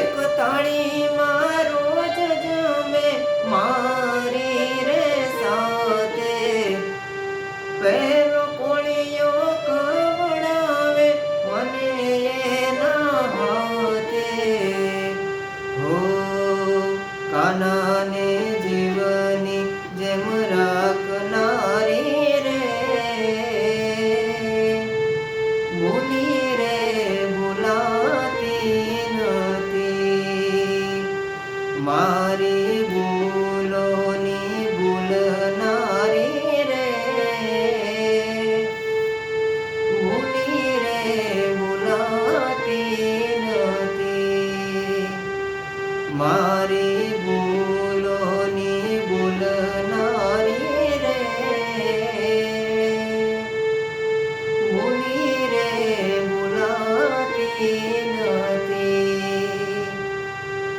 ゆく鳥も મારી ભૂલોની ભૂલનારી રે. ભૂલી રે ભૂલાતી નથી. મારી